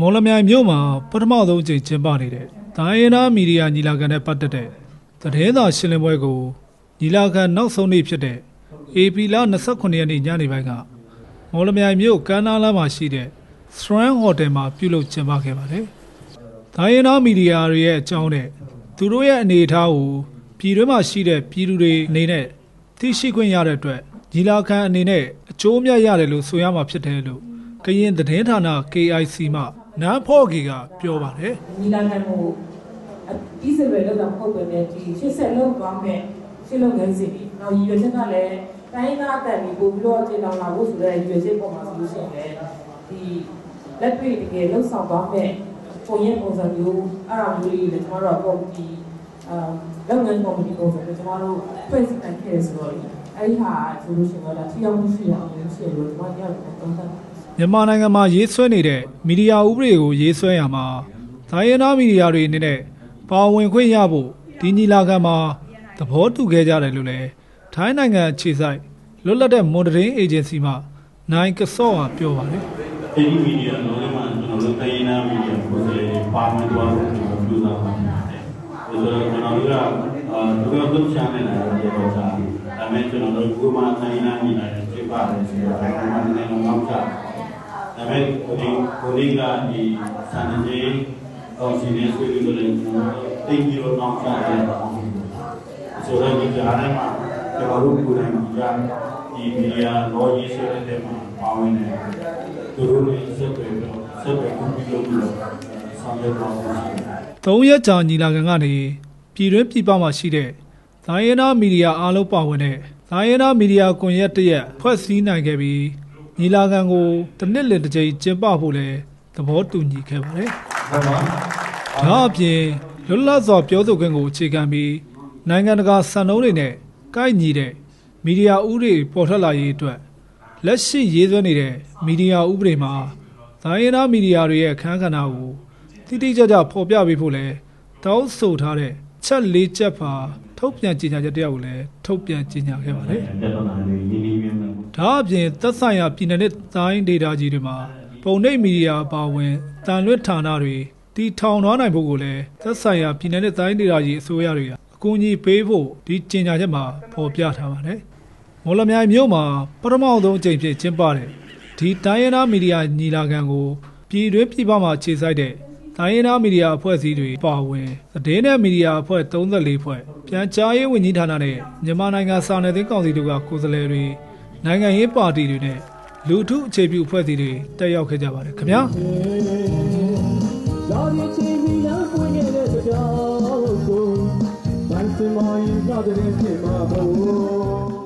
မော်လမြိုင်မြို့မှာပထမဆုံးအကြိမ်ကျင်းပနေတဲ့ဒိုင်းနာမီဒီယာညီလာခံနဲ့ပတ်သက်တဲ့သတင်းစာရှင်းလင်းပွဲကိုညီလာခံနောက်ဆုံးနေ့ဖြစ်တဲ့ AP လ29ရက်နေ့ညနေပိုင်းကမော်လမြိုင်မြို့ကမ်းနားလမ်းမှာရှိတဲ့ Strand Hotel မှာပြုလုပ်ကျင်းပခဲ့ပါတယ်။ဒိုင်းနာမီဒီယာတွေရဲ့အကြောင်းနဲ့သူတို့ရဲ့အနေအထားကိုပြည်တွင်းမှာရှိတဲ့ပြည်သူတွေအနေနဲ့သိရှိခွင့်ရတဲ့အတွက်ညီလာခံအနေနဲ့အကျိုးအမြတ်ရတယ်လို့ဆိုရမှာဖြစ်တယ်လို့ ကရင်သတင်းဌာန KIC မှနန်းဖော့ကီကပြောပါတယ်ညီလာခံကိုအပြီးစရွယ်လောက်တော့မဟုတ်ပဲနဲ့ဒီရှစ်ဆက်လောက်သွားမဲ့ရှစ်လုပ်ငန်းစဉ်တွေနောက်ရည်ရွယ်ချက်ကလည်းတိုင်းသားအတန်ဒီပို့ပြီးတော့တင်တော်လာဖို့ဆိုတဲ့ရည်ရွယ်ချက်ပေါ်မှာဆိုလို့ရှိရင်လည်းဒီလက်တွေ့တကယ်လှုပ်ဆောင်သွားမဲ့ပုံရိပ်ပုံစံမျိုးအဲ့ဒါမျိုးလေးတွေလည်းကျွန်တော်တို့ကော်မတီအာလုပ်ငန်းကော်မတီပုံစံမျိုးကျွန်တော်တို့ဖွဲ့စည်းနိုင်ခဲ့ဆိုတော့အဲ့ဒီဟာဆိုလို့ရှိရင်တော့ထိရောက်မှုရှိအောင်လုပ်ရှိရလို့ကျွန်တော်တို့ကတော့သုံးသပ် မြန်မာနိုင်ငံမှာရေးဆွဲနေတဲ့မီဒီယာဥပဒေကိုရေးဆွဲရမှာဒိုင်းနာမီဒီယာတွေအနေနဲ့ပါဝင်ခွင့်ရဖို့ဒီညီလာခံမှာသဘောတူခဲ့ကြတယ်လို့လည်းထိုင်းနိုင်ငံအခြေစိုက်လွတ်လပ်တဲ့မွန်တရင်အေဂျင်စီမှနိုင်ကစော့ကပြောပါတယ်အဲ့ဒီမီဒီယာလုံးထဲမှာကျွန်တော်တို့တိုင်းနာမီဒီယာကိုယ်စားလှယ်တွေပါဝင်သွားဖို့ကျွန်တော်ပြုလုပ်တာဖြစ်ပါတယ်။ဒါဆိုတော့ကျွန်တော်တို့ကအာတို့ရောတုံ့ချနေတယ်ပြောတာ။ဒါပေမဲ့ကျွန်တော်တို့ကိုမှတိုင်းနာမီဒီယာတွေပါတယ်ဆိုတော့ကျွန်တော်တို့လည်းနောက်ချ။ ဒါပေမဲ့ကိုဒီကိုဒီကဒီစံကြေးကောင်းစီနေဆွေးနွေးလို့လည်းကျွန်တော်တို့တိတ်ပြီးတော့နောက်ချတယ်။ဆိုတော့ဒီကြားထဲမှာကျွန်တော်တို့ကိုယ်တိုင်ကြာဒီမီဒီယာလောရေးဆွဲတဲ့နေရာမှာပါဝင်တယ်။သူတို့လည်းဆက်သွယ်တော့ဆက်သွယ်မှုပြုလုပ်ပြီးတော့ဆောင်ရွက်ပါဖို့ရှိတယ်။သုံးရက်ကြာညီလာခံကနေပြည်တွင်းပြည်ပမှာရှိတဲ့ဒိုင်းနာမီဒီယာအားလုံးပါဝင်တဲ့ဒိုင်းနာမီဒီယာကွန်ရက်တရက်ဖွဲ့စည်းနိုင်ခဲ့ပြီး ညီလာခံကိုတစ်နှစ်လတစ်ကြိမ်ကျင်းပဖို့လည်းသဘောတူညီခဲ့ပါတယ်။ဟုတ်ပါဒါအပြင်လွတ်လပ်စွာပြောဆိုခွင့်ကိုအခြေခံပြီးနိုင်ငံတကာစံနှုန်းတွေနဲ့ကိုက်ညီတဲ့မီဒီယာဥပဒေပေါ်ထွက်လာရေးအတွက်လက်ရှိရေးဆွဲနေတဲ့မီဒီယာဥပဒေမှာဒိုင်းနာမီဒီယာတွေရဲ့အခန်းကဏ္ဍကိုတိတိကျကျဖော်ပြပေးဖို့လဲတောင်းဆိုထားတဲ့ချက်၄ချက်ပါထုတ်ပြန်ကြေညာချက်တယောက်ကိုလည်းထုတ်ပြန်ကြေညာခဲ့ပါတယ် ဒါအပြင်သက်ဆိုင်ရာပြည်နယ်နဲ့တိုင်းဒေတာကြီးတွေမှာပုံနှိပ်မီဒီယာအပါအဝင်တန်လွတ်ဌာနတွေတီထောင်ထားနိုင်ဖို့ကိုလည်းသက်ဆိုင်ရာပြည်နယ်နဲ့တိုင်းဒေတာကြီးအစိုးရတွေကအကူအညီပေးဖို့ဒီကြေညာချက်မှာဖော်ပြထားပါတယ်။မော်လမြိုင်မြို့မှာပထမဆုံးအကြိမ်ဖြစ်ကျင်းပတဲ့ဒီတိုင်းရင်းသားမီဒီယာညီလာခံကိုပြည်တွင်းပြည်ပမှာခြေစိုက်တဲ့တိုင်းရင်းသားမီဒီယာအဖွဲ့အစည်းတွေပါဝင်သတင်းနဲ့မီဒီယာအဖွဲ့34ဖွဲ့ပြန်ကြားရေးဝန်ကြီးဌာနနဲ့မြန်မာနိုင်ငံစာနယ်ဇင်းကောင်စီတို့ကကိုယ်စားလှယ်တွေ နိုင်ငံရေးပါတီတွေနဲ့လူထုအခြေပြုအဖွဲ့အစည်းတွေတက်ရောက်ခဲ့ကြပါတယ်ခင်ဗျာလာဒီချင်းပြီးလာပွင့်ခဲ့တဲ့ကြောင်ကိုမန်စမိုင်းသာတဲ့ဖြစ်မှာမို့